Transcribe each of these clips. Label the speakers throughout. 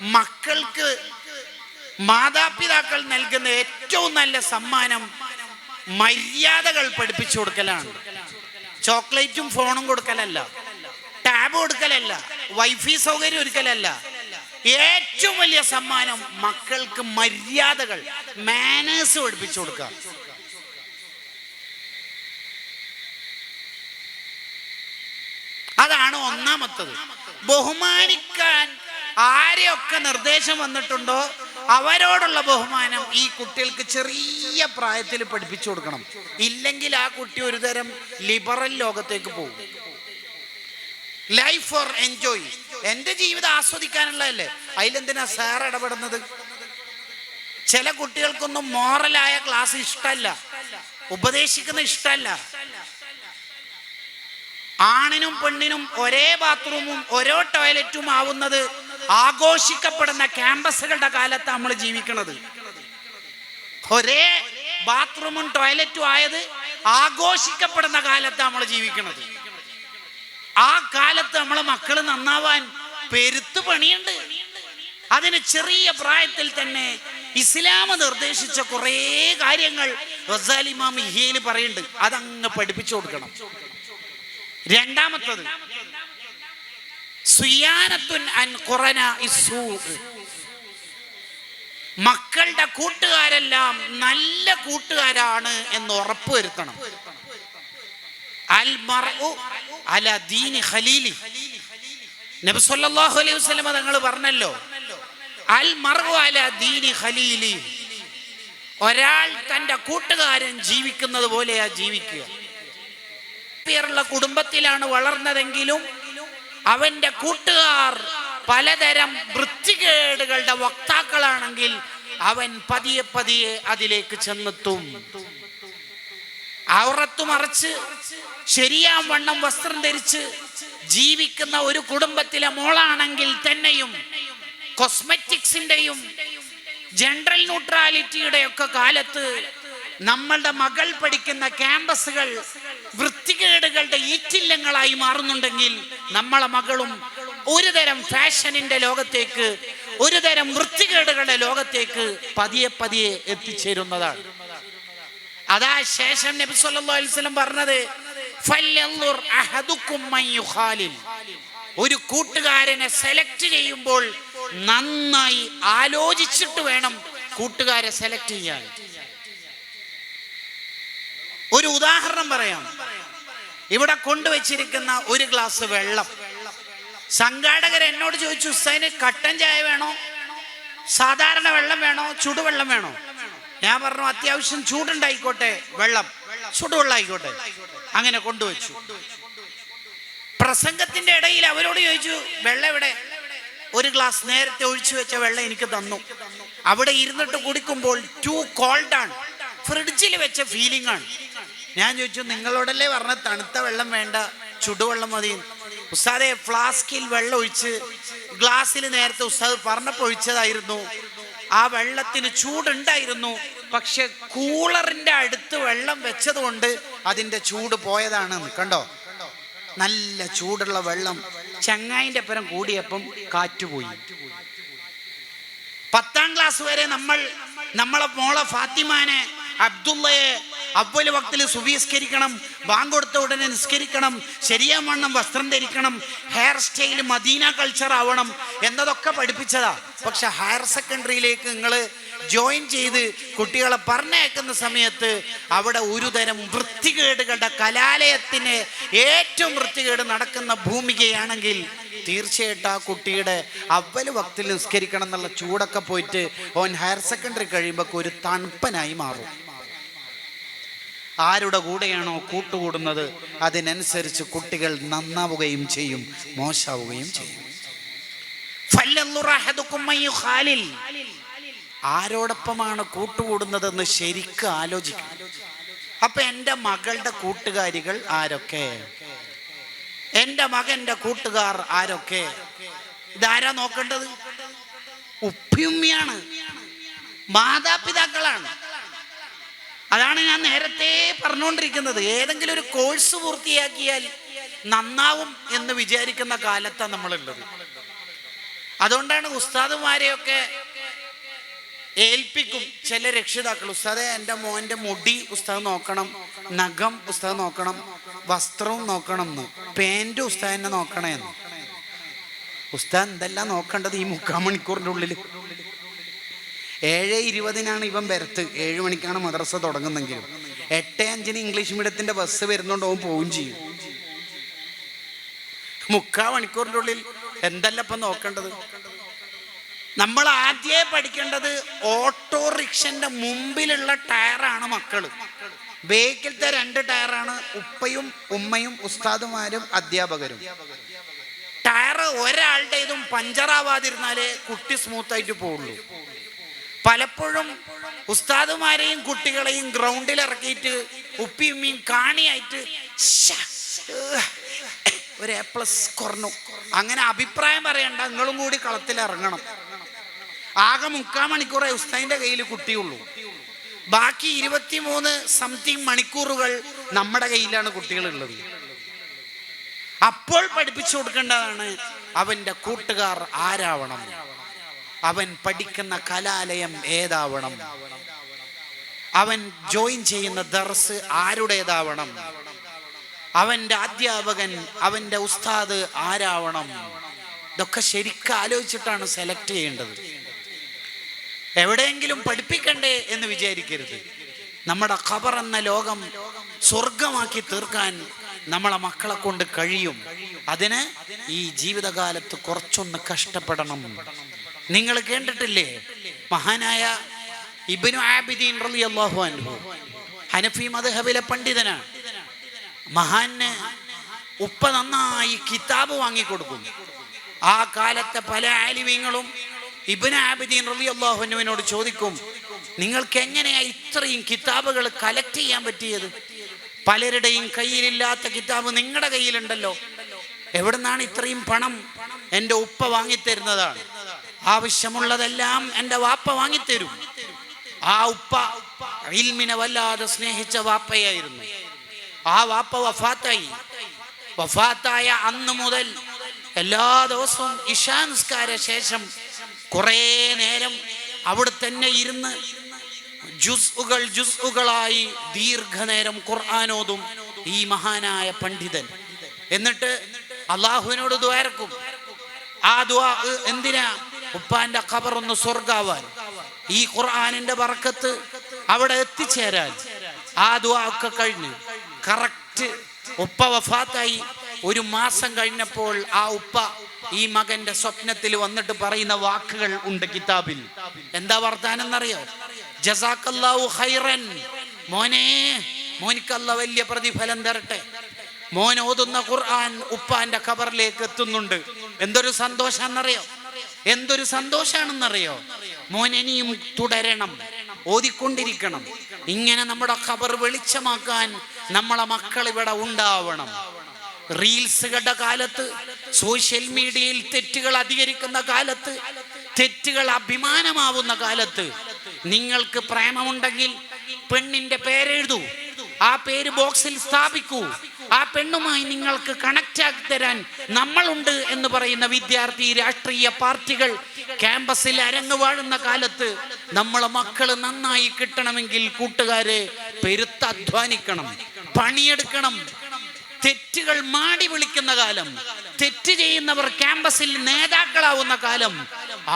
Speaker 1: മക്കൾക്ക് മാതാപിതാക്കൾ നൽകുന്ന ഏറ്റവും നല്ല സമ്മാനം മര്യാദകൾ പഠിപ്പിച്ചു കൊടുക്കലാണ്. ചോക്ലേറ്റും ഫോണും കൊടുക്കലല്ല. ടാബ് കൊടുക്കലല്ല. വൈഫൈ സൗകര്യം ഒരുക്കലല്ല. ഏറ്റവും വലിയ സമ്മാനം മക്കൾക്ക് മര്യാദകൾ മാനേഴ്സ് പഠിപ്പിച്ചു കൊടുക്കുക. അതാണ് ഒന്നാമത്തത്. ബഹുമാനിക്കാൻ ആരെയൊക്കെ നിർദ്ദേശം വന്നിട്ടുണ്ടോ അവരോടുള്ള ബഹുമാനം ഈ കുട്ടികൾക്ക് ചെറിയ പ്രായത്തിൽ പഠിപ്പിച്ചു കൊടുക്കണം. ഇല്ലെങ്കിൽ ആ കുട്ടി ഒരു തരം ലിബറൽ ലോകത്തേക്ക് പോകും. ലൈഫ് ഫോർ എൻജോയ് എന്റെ ജീവിതം ആസ്വദിക്കാനുള്ളതല്ലേ? അതിലെന്തിനാ സാർ ഇടപെടുന്നത്? ചില കുട്ടികൾക്കൊന്നും മോറലായ ക്ലാസ് ഇഷ്ടമല്ല ഉപദേശിക്കുന്ന ഇഷ്ടമല്ല ആണിനും പെണ്ണിനും ഒരേ ബാത്റൂമും ഒരേ ടോയ്ലറ്റും ആവുന്നത് ആഘോഷിക്കപ്പെടുന്ന ക്യാമ്പസുകളുടെ കാലത്താണ് നമ്മൾ ജീവിക്കുന്നത് ഒരേ ബാത്റൂമും ടോയ്ലറ്റും ആയത് ആഘോഷിക്കപ്പെടുന്ന കാലത്താണ് നമ്മൾ ജീവിക്കുന്നത് ആ കാലത്ത് നമ്മളെ മക്കൾ നന്നാവാൻ പെരുത്ത് പണിയുണ്ട്. അതിന് ചെറിയ പ്രായത്തിൽ തന്നെ ഇസ്ലാം നിർദ്ദേശിച്ച കുറേ കാര്യങ്ങൾ റസാലിമാം ഇഹയിൽ പറയുന്നുണ്ട്. അതങ്ങ് പഠിപ്പിച്ചു കൊടുക്കണം. രണ്ടാമത്തത് സുയാനത്തുൻ അൻ ഖുറന ഇസ്സൂ. മക്കളുടെ കൂട്ടുകാരെല്ലാം നല്ല കൂട്ടുകാരാണ് എന്ന് നബി സല്ലല്ലാഹു അലൈഹി പറഞ്ഞല്ലോ അൽ ദീനി ഖലീലി. ഒരാൾ തന്റെ കൂട്ടുകാരൻ ജീവിക്കുന്നത് പോലെയാ ജീവിക്കുക. കുടുംബത്തിലാണ് വളർന്നതെങ്കിലും അവന്റെ കൂട്ടുകാർ പലതരം വൃത്തികേടുകളുടെ വക്താക്കളാണെങ്കിൽ അവൻ പതിയെ പതിയെ അതിലേക്ക് ചെന്നെത്തും. അവറത്തു മറച്ച് ശരിയാം വണ്ണം വസ്ത്രം ധരിച്ച് ജീവിക്കുന്ന ഒരു കുടുംബത്തിലെ മോളാണെങ്കിൽ തന്നെയും കോസ്മെറ്റിക്സിന്റെയും ജനറൽ ന്യൂട്രാലിറ്റിയുടെ ഒക്കെ കാലത്ത് നമ്മളുടെ മകൾ പഠിക്കുന്ന ക്യാമ്പസുകൾ വൃത്തികേടുകളുടെ ഈറ്റില്ലങ്ങളായി മാറുന്നുണ്ടെങ്കിൽ നമ്മളെ മകളും ഒരു തരം ഫാഷനിന്റെ ലോകത്തേക്ക് ഒരു തരം വൃത്തികേടുകളുടെ ലോകത്തേക്ക് പതിയെ പതിയെ എത്തിച്ചേരുന്നതാണ്. അതാ ശേഷം നബി സല്ലല്ലാഹു അലൈഹി വസല്ലം പറഞ്ഞത് അഹദുക്കും മൻ ഒരു കൂട്ടുകാരനെ സെലക്ട് ചെയ്യുമ്പോൾ നന്നായി ആലോചിച്ചിട്ട് വേണം കൂട്ടുകാരെ സെലക്ട് ചെയ്യാൻ. ഒരു ഉദാഹരണം പറയാം. ഇവിടെ കൊണ്ടുവച്ചിരിക്കുന്ന ഒരു ഗ്ലാസ് വെള്ളം. സംഘാടകർ എന്നോട് ചോദിച്ചു ഉസ്താദിന് കട്ടൻ ചായ വേണോ? സാധാരണ വെള്ളം വേണോ? ചുടുവെള്ളം വേണോ? ഞാൻ പറഞ്ഞു അത്യാവശ്യം ചൂടുണ്ടായിക്കോട്ടെ വെള്ളം ചുടുവെള്ളം ആയിക്കോട്ടെ അങ്ങനെ കൊണ്ടുവച്ചു. പ്രസംഗത്തിന്റെ ഇടയിൽ അവരോട് ചോദിച്ചു വെള്ളം ഇവിടെ ഒരു ഗ്ലാസ് നേരത്തെ ഒഴിച്ചു വെച്ച വെള്ളം എനിക്ക് തന്നു. അവിടെ ഇരുന്നിട്ട് കുടിക്കുമ്പോൾ ടു കോൾഡ് ആണ്. ഫ്രിഡ്ജിൽ വെച്ച ഫീലിംഗ് ആണ്. ഞാൻ ചോദിച്ചു നിങ്ങളോടല്ലേ പറഞ്ഞ തണുത്ത വെള്ളം വേണ്ട ചുടുവെള്ളം മതി. ഉസ്താദെ ഫ്ലാസ്കിൽ വെള്ളം ഒഴിച്ച് ഗ്ലാസ്സിൽ നേരത്തെ ഉസ്താദ് പറഞ്ഞപ്പോൾ ഒഴിച്ചതായിരുന്നു. ആ വെള്ളത്തിന് ചൂടുണ്ടായിരുന്നു. പക്ഷെ കൂളറിന്റെ അടുത്ത് വെള്ളം വെച്ചതുകൊണ്ട് അതിന്റെ ചൂട് പോയതാണ്. കണ്ടോ? നല്ല ചൂടുള്ള വെള്ളം ചങ്ങായിന്റെ പരം കൂടിയപ്പം കാറ്റുപോയി. പത്താം ക്ലാസ് വരെ നമ്മൾ നമ്മളെ മോളെ ഫാത്തിമാനെ അബ്ദുള്ളയെ അവൽ വക്തിൽ സുവീസ്കരിക്കണം ബാങ്ക് കൊടുത്ത ഉടനെ നിസ്കരിക്കണം ശരിയാവണ്ണം വസ്ത്രം ധരിക്കണം ഹെയർ സ്റ്റൈൽ മദീന കൾച്ചർ ആവണം എന്നതൊക്കെ പഠിപ്പിച്ചതാ. പക്ഷെ ഹയർ സെക്കൻഡറിയിലേക്ക് നിങ്ങൾ ജോയിൻ ചെയ്ത് കുട്ടികളെ പറഞ്ഞയക്കുന്ന സമയത്ത് അവിടെ ഒരുതരം വൃത്തികേടുകളുടെ കലാലയത്തിന് ഏറ്റവും വൃത്തികേട് നടക്കുന്ന ഭൂമികയാണെങ്കിൽ തീർച്ചയായിട്ടും ആ കുട്ടിയുടെ അവൽ വക്തിൽ നിസ്കരിക്കണം എന്നുള്ള ചൂടൊക്കെ പോയിട്ട് ഓൻ ഹയർ സെക്കൻഡറി കഴിയുമ്പോൾ ഒരു തണുപ്പനായി മാറും. ആരുടെ കൂടെയാണോ കൂട്ടുകൂടുന്നത് അതിനനുസരിച്ച് കുട്ടികൾ നന്നാവുകയും ചെയ്യും മോശാവുകയും ചെയ്യും. ആരോടൊപ്പമാണ് കൂട്ടുകൂടുന്നതെന്ന് ശരിക്കും ആലോചിക്കും. അപ്പൊ എന്റെ മകളുടെ കൂട്ടുകാരികൾ ആരൊക്കെ? എന്റെ മകന്റെ കൂട്ടുകാർ ആരൊക്കെ? ഇതാരാ നോക്കേണ്ടത്? ഉപ്പിയുമ്മയാണ്. മാതാപിതാക്കളാണ്. അതാണ് ഞാൻ നേരത്തെ പറഞ്ഞുകൊണ്ടിരിക്കുന്നത്. ഏതെങ്കിലും ഒരു കോഴ്സ് പൂർത്തിയാക്കിയാൽ നന്നാവും എന്ന് വിചാരിക്കുന്ന കാലത്താണ് നമ്മളുള്ളത്. അതുകൊണ്ടാണ് ഉസ്താദുമാരെയൊക്കെ ഏൽപ്പിക്കും ചില രക്ഷിതാക്കൾ. ഉസ്താദെ എന്റെ മോന്റെ മുടി ഉസ്താദ് നോക്കണം നഖം ഉസ്താദ് നോക്കണം വസ്ത്രവും നോക്കണം എന്ന് പാന്റ് ഉസ്താദിനെ നോക്കണേ എന്ന് ഉസ്താദ് എന്തെല്ലാം നോക്കേണ്ടത് ഈ മുക്കാൽ മണിക്കൂറിന്റെ ഉള്ളിൽ ഏഴ് ഇരുപതിനാണ് ഇവൻ വരത്ത് ഏഴ് മണിക്കാണ് മദ്രസ തുടങ്ങുന്നെങ്കിലും. എട്ട് അഞ്ചിന് ഇംഗ്ലീഷ് മീഡിയത്തിന്റെ ബസ് വരുന്നുണ്ട് അവൻ പോവും ചെയ്യും. മുക്കാ മണിക്കൂറിന്റെ ഉള്ളിൽ എന്തല്ല ഇപ്പം നോക്കേണ്ടത്? നമ്മൾ ആദ്യമേ പഠിക്കേണ്ടത് ഓട്ടോറിക്ഷന്റെ മുമ്പിലുള്ള ടയറാണ് മക്കൾ. ബേക്കിലത്തെ രണ്ട് ടയറാണ് ഉപ്പയും ഉമ്മയും ഉസ്താദുമാരും അധ്യാപകരും. ടയർ ഒരാളുടേതും പഞ്ചറാവാതിരുന്നാലേ കുട്ടി സ്മൂത്ത് ആയിട്ട് പോവുള്ളൂ. പലപ്പോഴും ഉസ്താദുമാരെയും കുട്ടികളെയും ഗ്രൗണ്ടിൽ ഇറക്കിയിട്ട് ഉപ്പിയും ഉമ്മയും കാണിയായിട്ട് ഒരു എ പ്ലസ് കുറഞ്ഞു. അങ്ങനെ അഭിപ്രായം പറയണ്ട നിങ്ങളും കൂടി കളത്തിൽ ഇറങ്ങണം. ആകെ മുക്കാൽ മണിക്കൂറേ ഉസ്താദിന്റെ കയ്യിൽ കുട്ടിയുള്ളൂ. ബാക്കി ഇരുപത്തിമൂന്ന് സംതിങ് മണിക്കൂറുകൾ നമ്മുടെ കയ്യിലാണ് കുട്ടികളുള്ളത്. അപ്പോൾ പഠിപ്പിച്ചു കൊടുക്കേണ്ടതാണ് അവന്റെ കൂട്ടുകാർ ആരാവണം. അവൻ പഠിക്കുന്ന കലാലയം ഏതാവണം? അവൻ ജോയിൻ ചെയ്യുന്ന ദർസ് ആരുടേതാവണം? അവന്റെ അധ്യാപകൻ അവന്റെ ഉസ്താദ് ആരാവണം? ഇതൊക്കെ ശരിക്കും ആലോചിച്ചിട്ടാണ് സെലക്ട് ചെയ്യേണ്ടത്. എവിടെയെങ്കിലും പഠിപ്പിക്കണ്ടേ എന്ന് വിചാരിക്കരുത്. നമ്മുടെ ഖബർ എന്ന ലോകം സ്വർഗമാക്കി തീർക്കാൻ നമ്മളെ മക്കളെ കൊണ്ട് കഴിയും. അതിന് ഈ ജീവിതകാലത്ത് കുറച്ചൊന്ന് കഷ്ടപ്പെടണം. നിങ്ങൾ കേട്ടിട്ടില്ലേ? മഹാനായ ഇബിനു ആബിദീൻ ഹനഫി മദ്ഹബിലെ പണ്ഡിതനാണ്. മഹാന് ഉപ്പ നന്നായി കിതാബ് വാങ്ങിക്കൊടുക്കും ആ കാലത്തെ പല ആലിമീങ്ങളും ഇബിന് ആബിദീൻ റലി അൻഹുവിനോട് ചോദിക്കും നിങ്ങൾക്ക് എങ്ങനെയാ ഇത്രയും കിതാബുകൾ കലക്ട് ചെയ്യാൻ പറ്റിയത്? പലരുടെയും കയ്യിലില്ലാത്ത കിതാബ് നിങ്ങളുടെ കയ്യിലുണ്ടല്ലോ. എവിടുന്നാണ് ഇത്രയും പണം എന്റെ ഉപ്പ വാങ്ങിത്തരുന്നതാണ്? ആവശ്യമുള്ളതെല്ലാം എന്റെ വാപ്പ വാങ്ങിത്തരും. ആ ഉപ്പ ഇൽമിനെ വല്ലാതെ സ്നേഹിച്ച വാപ്പയായിരുന്നു. ആ വാപ്പ വഫാത്തായി. വഫാത്തായ അന്ന് മുതൽ എല്ലാ ദിവസവും ഇഷാനുസ്കാര ശേഷം കുറേ നേരം അവിടെ തന്നെ ഇരുന്ന് ജുസ്ഉകൾ ജുസ്ഉകളായി ദീർഘനേരം ഖുർആാനോതും ഈ മഹാനായ പണ്ഡിതൻ. എന്നിട്ട് അള്ളാഹുവിനോട് ദ്വാരക്കും ആ ദ്വാ എന്തിനാ? ഉപ്പാന്റെ ഖബറൊന്ന് സ്വർഗാവാൻ ഈ ഖുർആാനിന്റെ വറക്കത്ത് അവിടെ എത്തിച്ചേരാൻ. ആ ദ്വാ ഒക്കെ കഴിഞ്ഞ് കറക്റ്റ് ഉപ്പ വഫാത്തായി. ഒരു മാസം കഴിഞ്ഞപ്പോൾ ആ ഉപ്പ ഈ മകന്റെ സ്വപ്നത്തിൽ വന്നിട്ട് പറയുന്ന വാക്കുകൾ ഉണ്ട് കിതാബിൽ. എന്താ വർത്താനം എന്നറിയോ ജസാക്കല്ലാഹു ഖൈറൻ. മോനെ മോനിക്കല്ല വലിയ പ്രതിഫലം തരട്ടെ. മോൻ ഓതുന്ന ഖുർആൻ ഉപ്പാന്റെ ഖബറിലേക്ക് എത്തുന്നുണ്ട്. എന്തൊരു സന്തോഷാന്നറിയോ? എന്തൊരു സന്തോഷാണെന്നറിയോ? മോൻ ഇനിയും തുടരണം ഓതിക്കൊണ്ടിരിക്കണം. ഇങ്ങനെ നമ്മുടെ ഖബർ വെളിച്ചമാക്കാൻ നമ്മളെ മക്കൾ ഇവിടെ ഉണ്ടാവണം. റീൽസുകളുടെ കാലത്ത് സോഷ്യൽ മീഡിയയിൽ തെറ്റുകൾ അധികരിക്കുന്ന കാലത്ത് തെറ്റുകൾ അഭിമാനമാവുന്ന കാലത്ത് നിങ്ങൾക്ക് പ്രേമമുണ്ടെങ്കിൽ പെണ്ണിന്റെ പേരെഴുതൂ. ആ പേര് ബോക്സിൽ സ്ഥാപിക്കൂ. ആ പെണ്ണുമായി നിങ്ങൾക്ക് കണക്റ്റ് ആക്കി തരാൻ നമ്മളുണ്ട് എന്ന് പറയുന്ന വിദ്യാർത്ഥി രാഷ്ട്രീയ പാർട്ടികൾ ക്യാമ്പസിൽ അരങ്ങു വാഴുന്ന കാലത്ത് നമ്മളെ മക്കൾ നന്നായി കിട്ടണമെങ്കിൽ കൂട്ടുകാരെ പെരുത്ത് അധ്വാനിക്കണം പണിയെടുക്കണം. തെറ്റുകൾ മാടി വിളിക്കുന്ന കാലം തെറ്റ് ചെയ്യുന്നവർ ക്യാമ്പസിൽ നേതാക്കളാവുന്ന കാലം.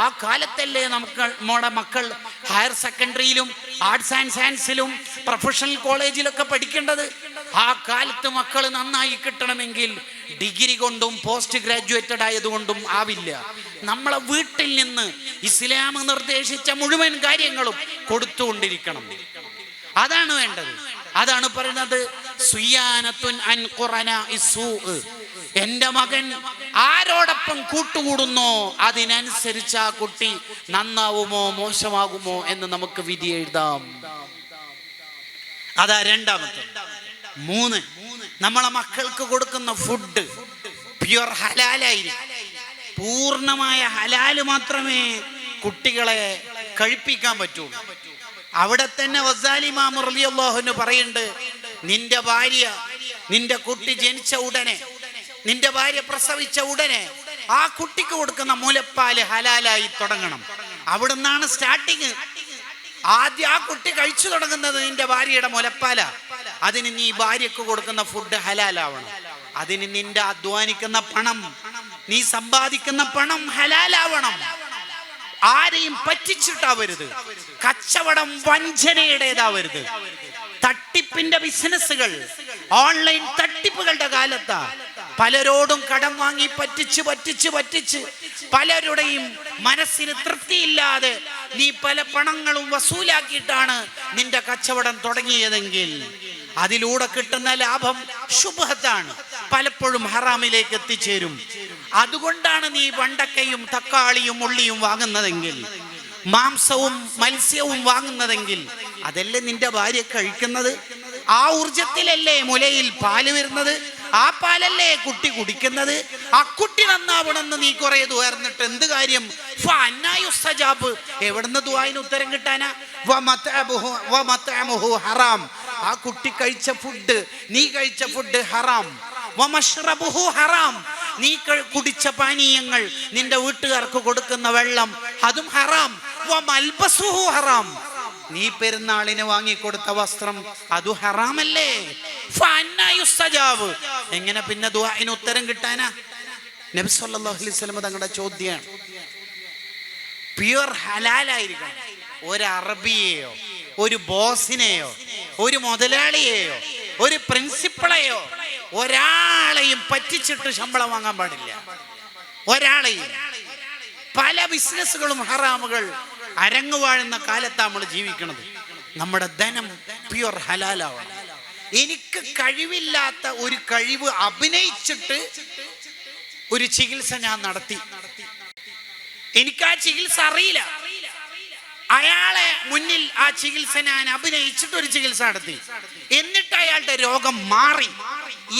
Speaker 1: ആ കാലത്തല്ലേ നമുക്ക് നമ്മുടെ മക്കൾ ഹയർ സെക്കൻഡറിയിലും ആർട്സ് ആൻഡ് സയൻസിലും പ്രൊഫഷണൽ കോളേജിലൊക്കെ പഠിക്കേണ്ടത്. ആ കാലത്ത് മക്കൾ നന്നായി കിട്ടണമെങ്കിൽ ഡിഗ്രി കൊണ്ടും പോസ്റ്റ് ഗ്രാജുവേറ്റഡ് ആയതുകൊണ്ടും ആവില്ല. നമ്മളെ വീട്ടിൽ നിന്ന് ഇസ്ലാം നിർദ്ദേശിച്ച മുഴുവൻ കാര്യങ്ങളും കൊടുത്തുകൊണ്ടിരിക്കണം. അതാണ് വേണ്ടത്. അതാണ് പറയുന്നത് സുയാനത്തുൻ അൻ ഖുറന. എന്റെ മകൻ ആരോടൊപ്പം കൂട്ടുകൂടുന്നോ അതിനനുസരിച്ച് ആ കുട്ടി നന്നാവുമോ മോശമാകുമോ എന്ന് നമുക്ക് വിധി എഴുതാം. അതാ രണ്ടാമത്തെ. മൂന്ന്. നമ്മളെ മക്കൾക്ക് കൊടുക്കുന്ന ഫുഡ് പ്യുവർ ഹലാലായിരിക്കും. പൂർണമായ ഹലാൽ മാത്രമേ കുട്ടികളെ കഴിപ്പിക്കാൻ പറ്റൂ. അവിടെ തന്നെ വസാലി മാമുറിയാഹുന് പറയുന്നുണ്ട് നിന്റെ ഭാര്യ നിന്റെ കുട്ടി ജനിച്ച ഉടനെ നിന്റെ ഭാര്യ പ്രസവിച്ച ഉടനെ ആ കുട്ടിക്ക് കൊടുക്കുന്ന മുലപ്പാൽ ഹലാലായി തുടങ്ങണം. അവിടെ നിന്നാണ് സ്റ്റാർട്ടിങ് ആദ്യം ആ കുട്ടി കഴിച്ചു തുടങ്ങുന്നത് നിന്റെ ഭാര്യയുടെ മുലപ്പാല. അതിന് നീ ഭാര്യക്ക് കൊടുക്കുന്ന ഫുഡ് ഹലാലാവണം. അതിന് നിന്റെ അധ്വാനിക്കുന്ന പണം നീ സമ്പാദിക്കുന്ന പണം ഹലാലാവണം. ആരെയും പറ്റിച്ചിട്ടാവരുത്. കച്ചവടം വഞ്ചനയുടേതാവരുത്. തട്ടിപ്പിന്റെ ബിസിനസ്സുകൾ ഓൺലൈൻ തട്ടിപ്പുകളുടെ കാലത്താ. പലരോടും കടം വാങ്ങി പറ്റിച്ച് പറ്റിച്ച് പറ്റിച്ച്. പലരുടെയും മനസ്സിന് തൃപ്തിയില്ലാതെ നീ പല പണങ്ങളും വസൂലാക്കിയിട്ടാണ് നിന്റെ കച്ചവടം തുടങ്ങിയതെങ്കിൽ അതിലൂടെ കിട്ടുന്ന ലാഭം ശുഭത്താണ്. പലപ്പോഴും ഹറാമിലേക്ക് എത്തിച്ചേരും. അതുകൊണ്ടാണ് നീ വണ്ടക്കയും തക്കാളിയും ഉള്ളിയും വാങ്ങുന്നതെങ്കിൽ മാംസവും മത്സ്യവും വാങ്ങുന്നതെങ്കിൽ അതല്ലേ നിന്റെ ഭാര്യ കഴിക്കുന്നത്? ആ ഊർജത്തിലല്ലേ മുലയിൽ പാൽ വരുന്നത്? ആ പാലല്ലേ കുട്ടി കുടിക്കുന്നത്? ആ കുട്ടി നന്നാവണമെന്ന് നീ കുറെ ദുർന്നിട്ട് എന്ത് കാര്യം? ഫഅന്നായുസ്തജാബ്. എവിടുന്ന് ദുആയിന് ഉത്തരം കിട്ടാനാ? ഹറാം. ആ കുട്ടി കഴിച്ച ഫുഡ് നീ കഴിച്ച ഫുഡ് ഹറാം. ഹറാം. നീ കുടിച്ച പാനീയങ്ങൾ നിന്റെ വീട്ടുകാർക്ക് കൊടുക്കുന്ന വെള്ളം അതും ഹറാം. ഹറാം. നീ പെരുന്നാളിന് വാങ്ങിക്കൊടുത്ത വസ്ത്രം അതു ഹറാമല്ലേ. എങ്ങനെ പിന്നെ ദുആഇന് ഉത്തരം കിട്ടാനാ? നബി സല്ലല്ലാഹു അലൈഹി വസല്ലം തങ്ങളുടെ ചോദ്യം പ്യുവർ ഹലാലായിരിക്കണം. ഒരു അറബിയെയോ ഒരു ബോസിനെയോ ഒരു മുതലാളിയെയോ ഒരു പ്രിൻസിപ്പളെയോ ഒരാളെയും പറ്റിച്ചിട്ട് ശമ്പളം വാങ്ങാൻ പാടില്ല. ഒരാളെയും. പല ബിസിനസ്സുകളും ഹറാമുകൾ അരങ്ങുവാഴുന്ന കാലത്താണ് നമ്മൾ ജീവിക്കുന്നത് നമ്മുടെ ധനം പ്യുർ ഹലാലാവണം. എനിക്ക് കഴിവില്ലാത്ത ഒരു കഴിവ് അഭിനയിച്ചിട്ട് ഒരു ചികിത്സ ഞാൻ നടത്തി. എനിക്ക് ആ ചികിത്സ അറിയില്ല. അയാളെ മുന്നിൽ ആ ചികിത്സ ഞാൻ അഭിനയിച്ചിട്ട് ഒരു ചികിത്സ നടത്തി. എന്നിട്ട് അയാളുടെ രോഗം മാറി.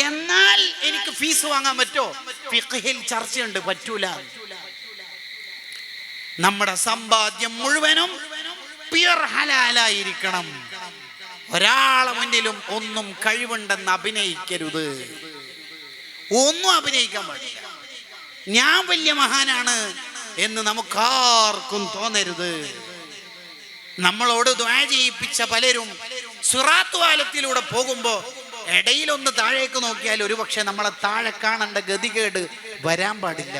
Speaker 1: എന്നാൽ എനിക്ക് ഫീസ് വാങ്ങാൻ പറ്റോ? ഫിഖിൽ ചർച്ചയുണ്ട് പറ്റൂല. നമ്മുടെ സമ്പാദ്യം മുഴുവനും പ്യർ ഹലാലായിരിക്കണം. ഒരാളെ മുന്നിലും ഒന്നും കഴിവുണ്ടെന്ന് അഭിനയിക്കരുത്. ഒന്നും അഭിനയിക്കാൻ പാടില്ല. ഞാൻ വലിയ മഹാനാണ് എന്ന് നമുക്കാർക്കും തോന്നരുത്. നമ്മളോട് ദ്വാ ചെയ്യിപ്പിച്ച പലരും സുറാത്ത് വാലത്തിലൂടെ പോകുമ്പോ ഇടയിലൊന്ന് താഴേക്ക് നോക്കിയാൽ ഒരുപക്ഷെ നമ്മളെ താഴെ കാണേണ്ട ഗതികേട് വരാൻ പാടില്ല.